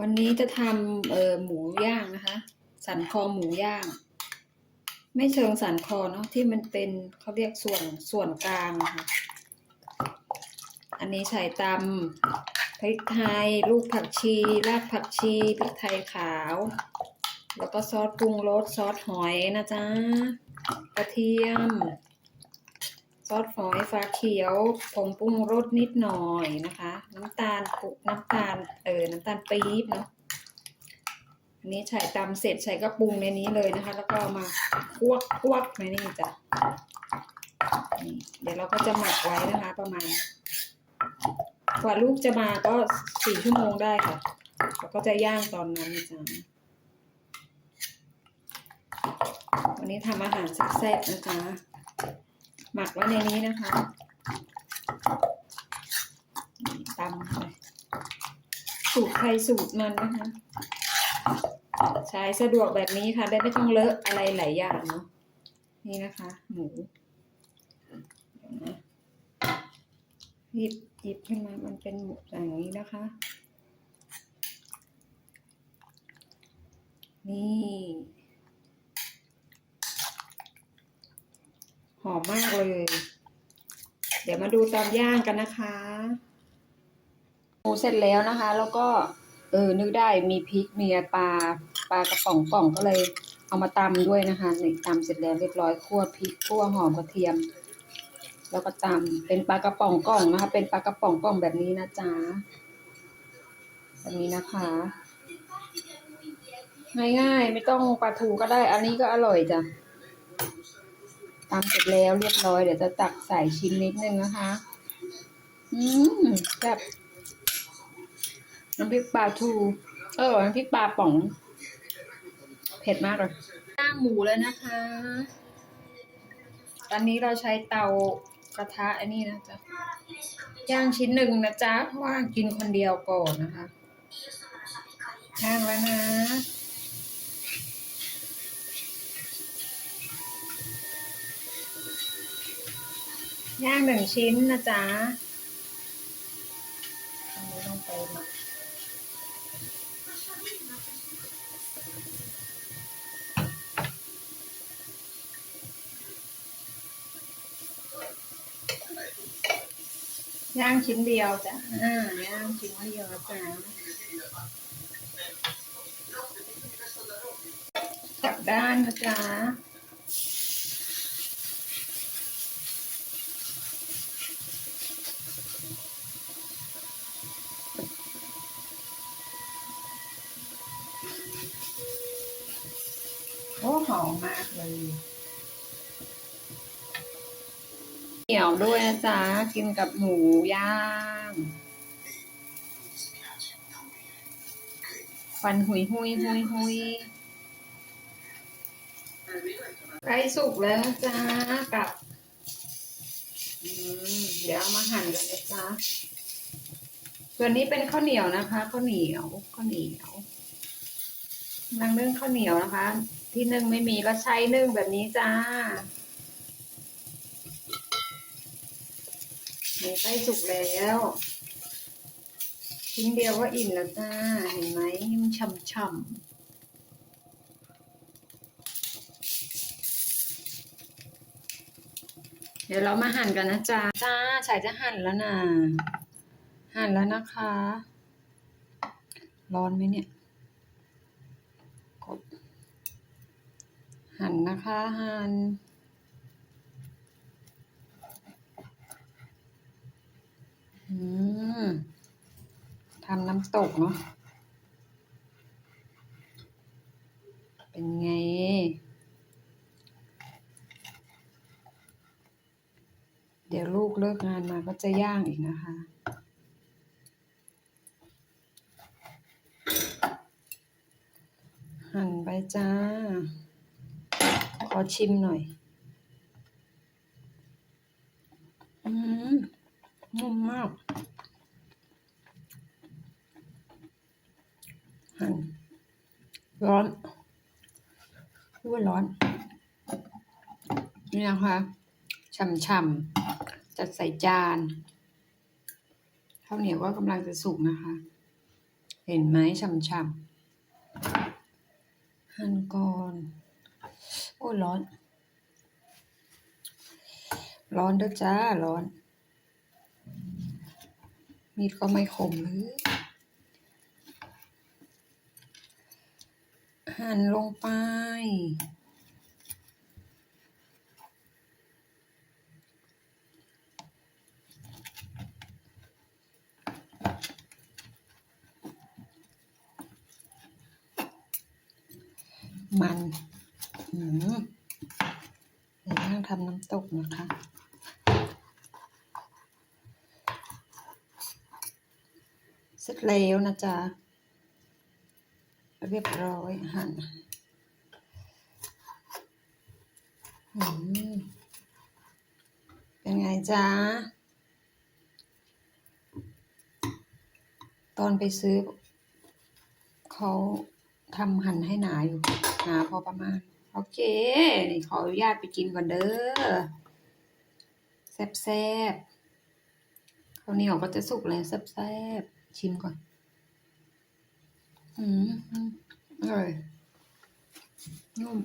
วันนี้จะทำเอ่อหมูย่างนะคะ สันคอหมูย่าง ไม่เชิงสันคอเนาะที่มันเป็นเขาเรียกส่วนส่วนกลางนะคะ อันนี้ใส่ตำพริกไทย ลูกผักชี รากผักชีพริกไทยขาว แล้วก็ซอสปรุงรสซอสหอยนะจ๊ะกระเทียม ซอสหอยฟ้าเขียวผงปรุงรสนิดหน่อยนะคะ น้ำตาลปุกน้ำตาลเออน้ำตาลปี๊บเนาะอันนี้ใส่ตำเสร็จใส่ก็ปรุงในนี้เลยนะคะ แล้วก็เอามาคั่วคั่วในนี่จ้ะเดี๋ยวเราก็จะหมักไว้นะคะ ประมาณกว่าลูกจะมาก็สี่ชั่วโมงได้ค่ะแล้วก็จะย่างตอนนั้นจ๊ะวันนี้ทำอาหารแซ่บๆนะจ๊ะ หมักไว้ในนี้นะคะตำไปสูตรใครสูตรมันนะคะ ใช้สะดวกแบบนี้ค่ะ ได้ไม่ต้องเลอะอะไรหลายอย่างเนาะนี่นะคะ หมูหยิบหยิบขึ้นมา มันเป็นหมูอย่างนี้นะคะ นี่ หอมมากเลย เดี๋ยวมาดูตอนย่างกันนะคะหมูเสร็จแล้วนะคะ แล้วก็เออนึกได้มีพริกมีปลาปลากระป๋องป่องก็เลย เอามาตำด้วยนะคะนี่ตำเสร็จแล้วเรียบร้อยคั่วพริกคั่วหอมกระเทียม แล้วก็ตำเป็นปลากระป๋องกล่องนะคะ เป็นปลากระป๋องกล่องแบบนี้นะจ๊ะแบบนี้นะคะ ง่ายๆไม่ต้องปลาทูก็ได้ อันนี้ก็อร่อยจ้ะ ตาเสร็จแล้วเรียบร้อยเดี๋ยวจะตักใส่ชิ้นนิดนึงนะคะ อืมแบบน้ำพริกปลาทู เออน้ำพริกปลาป๋อง เผ็ดมากเลยย่างหมูแล้วนะคะ ตอนนี้เราใช้เตากระทะอันนี้นะจ๊ะ ย่างชิ้นหนึ่งนะจ๊ะเพราะว่ากินคนเดียวก่อนนะคะย่างแล้วนะ ย่างหนึ่งชิ้นนะจ๊ะอันนี้ลงไปหมักย่างชิ้นเดียวจ้ะอ่าย่างชิ้นเดียวจ๊ะกลับด้านนะจ๊ะ อ้หอมมากเลยเหนียวด้วยนะจ๊ะกินกับหมูย่างฟันหุยหุยหุยหุยใกล้สุกแล้วนะจ๊ะกับเดี๋ยวเอามาหั่นกันนะจ๊ะส่วนนี้เป็นข้าวเหนียวนะคะข้าวเหนียวข้าวเหนียวกำลังนึ่องข้าวเหนียวนะคะ ที่นึ่งไม่มีก็ใช้นึ่งแบบนี้จ้าหมูใกล้สุกแล้วชิ้นเดียวก็อิ่มแล้วจ้า เห็นไหมมันฉ่ำๆเดี๋ยวเรามาหั่นกันนะจ้าจ้าฉายจะหั่นแล้วนะ หั่นแล้วนะคะ ร้อนไหมเนี่ย กด หั่นนะคะหั่นอืมทำน้ำตกเนาะ เป็นไง เดี๋ยวลูกเลิกงานมาก็จะย่างอีกนะคะหั่นไปจ้า อชิมหน่อย อืมนุ่มมาก หั่น ร้อนรู้ว่าร้อน นี่นะคะฉ่ำๆ จัดใส่จานข้าวเหนียวก็กำลังจะสุกนะคะ เห็นไหมช่ำๆ หั่นก่อน อ้ร้อน ร้อนเด้อจ้า ร้อน มีดก็ไม่คมเลยหั่นลงไป มัน อืมเดี๋ยวนั่งทำน้ำตกนะคะเสร็จแล้วนะจ๊ะเรียบร้อยหั่นเป็นไงจ๊ะ ตอนไปซื้อ เขาทำหั่นให้หนาอยู่ หนาพอประมาณ โอเค นี่ขออนุญาตไปกินก่อนเด้อ แซ่บแซ่บข้าวเหนียวก็จะสุกแล้วแซ่บแซ่บๆชิมก่อนอืมอืมอร่อยนุ่ม